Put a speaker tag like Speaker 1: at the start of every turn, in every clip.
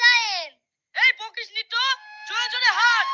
Speaker 1: যায়েন।
Speaker 2: এই বকিস নিত জোরে জোরে হাট।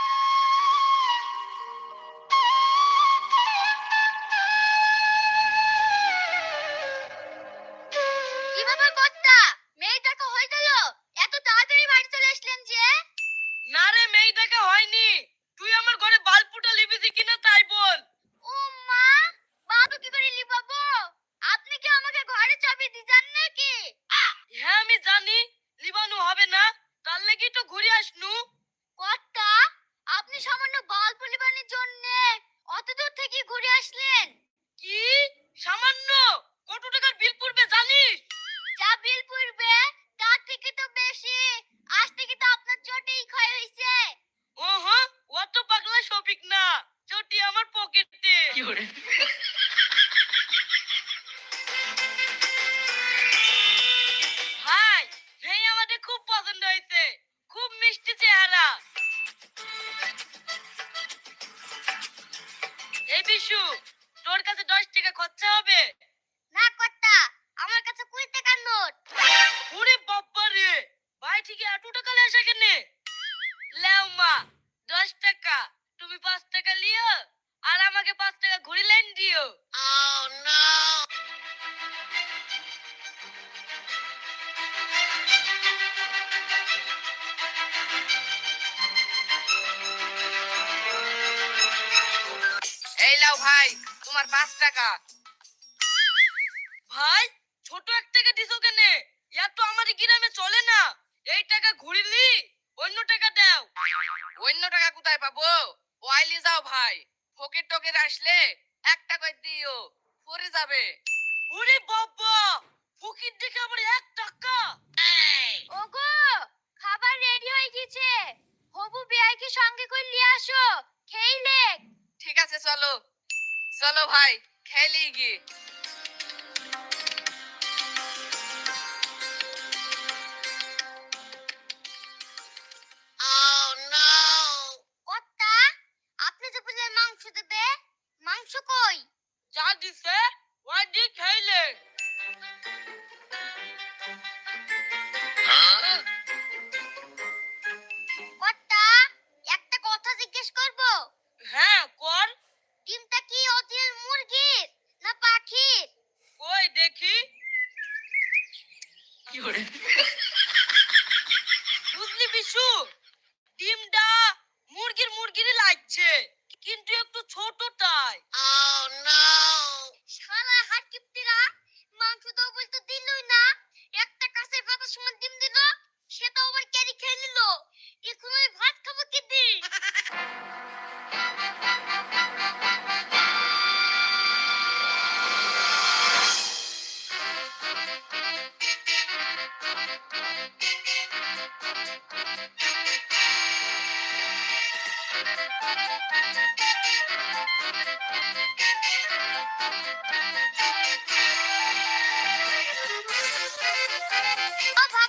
Speaker 2: এই লাও
Speaker 3: ভাই তোমার পাঁচ টাকা।
Speaker 2: ভাই ছোট এক টাকা দিছো কেনে? ইয়ার তো আমার গ্রামে চলে না। এই টাকা ঘুরিলি অন্য টাকা দাও।
Speaker 3: অন্য টাকা কোথায় পাবো? ওয়াইলি যাও ভাই ফকির টকের আসলে এক টাকা দিও পরে যাবে।
Speaker 2: ওরে বাবা Opa!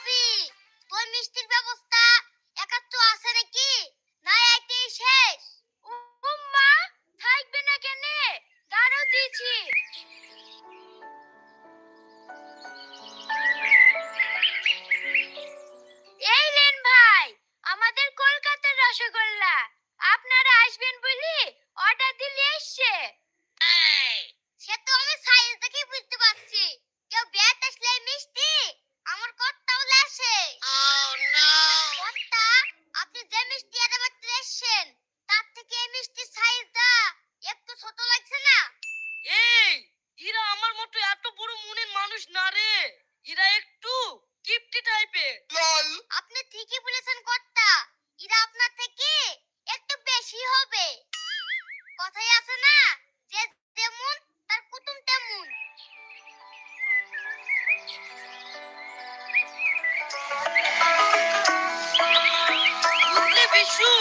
Speaker 2: বিশু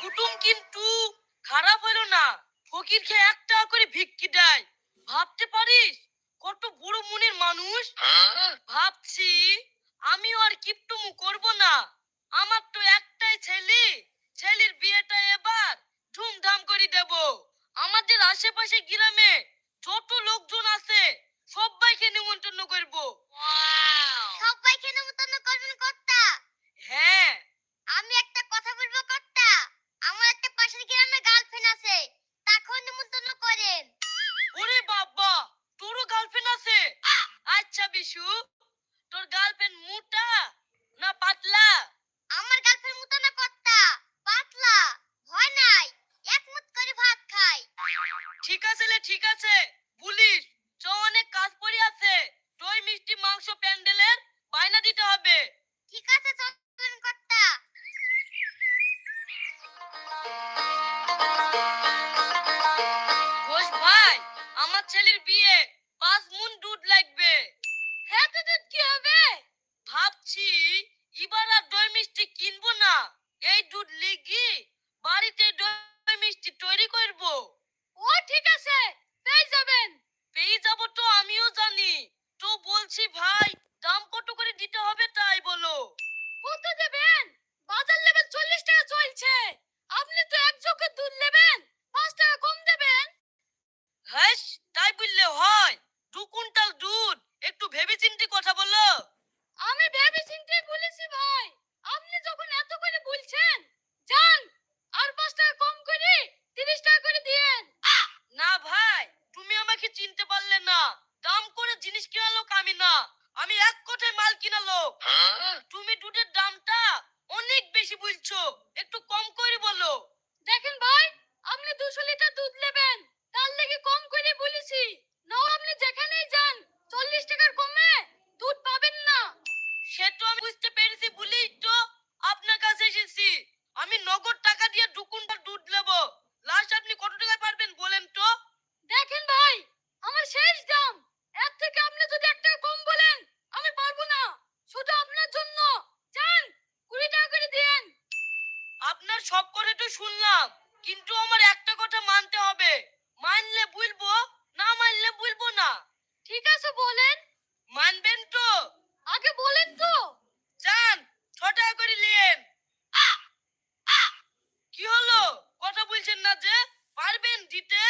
Speaker 1: কুটুম
Speaker 2: কিন্তু খারাপ হলো না। ফকিরকে এক টাকা করে ভিক্ষি দেয়। ভাবতে পারিস? কত বুড়ো মনের মানুষ। ভাবছি আমি আর কিপটুমু করব না। আমার তো একটাই ছেলে। ছেলের বিয়েটা প্যান্ডেলের বায়না দিতে হবে।
Speaker 1: ঠিক আছে চলবেন কর্তা।
Speaker 2: ঘোষ ভাই আমার ছেলের বিয়ে পাঁচ মুন দুধ লাগবে।
Speaker 1: হ্যাঁ তো দুধ কি হবে?
Speaker 2: ভাবছি এবার আর দই মিষ্টি কিনবো না। এই দুধ লিগি বাড়িতে দই মিষ্টি তৈরি করব।
Speaker 1: ও ঠিক আছে পেয়ে যাবেন।
Speaker 2: পেয়ে যাব তো আমিও জানি। তো বলছি ভাই, দাম কত করে দিতে হবে তাই বলো।
Speaker 1: কত দেবেন? বাজার লেভেল চল্লিশ টাকা চলছে। আপনি তো এক জোকে দুধ নেবেন পাঁচ টাকা কম দেবেন
Speaker 2: হ্যাঁ তাই বললে হয় দু কুইন্টাল দুধ একটু ভেবে চিন্তে কথা বলো
Speaker 1: আমি ভেবে চিন্তে বলেছি ভাই আপনি যখন এত করে বলছেন যান আর পাঁচ টাকা কম করে তিরিশ টাকা করে দিয়েন
Speaker 2: না ভাই তুমি আমাকে চিনতে পারলে না দাম করে জিনিস কেনা লোক আমি না আমি এক কোটায় মাল কিনা লোক। তুমি দুধের দামটা অনেক বেশি বলছো। একটু কম করে বলো।
Speaker 1: দেখেন ভাই আপনি দুশো লিটার দুধ নেবেন। তার লেগে কম করে বলেছি। নাও আপনি যেখানেই যান চল্লিশ টাকার কমে দুধ পাবেন না।
Speaker 2: সে তো আমি বুঝতে পেরেছি বলেই তো আপনার কাছে এসেছি। আমি নগদ টাকা দিয়ে দু কুইন্টাল দুধ নেব। লাস্ট আপনি কত টাকায় পারবেন বলেন তো?
Speaker 1: কথাটা তো শুনলাম, কিন্তু আমার একটা কথা মানতে হবে। মানলে বুঝব না মানলে বুঝব না। ঠিক আছে বলেন। মানবেন তো। আগে বলেন তো। যান, ছটা করে নিয়েন।
Speaker 2: কি হলো? কথা বলছেন না যে? পারবেন দিতে?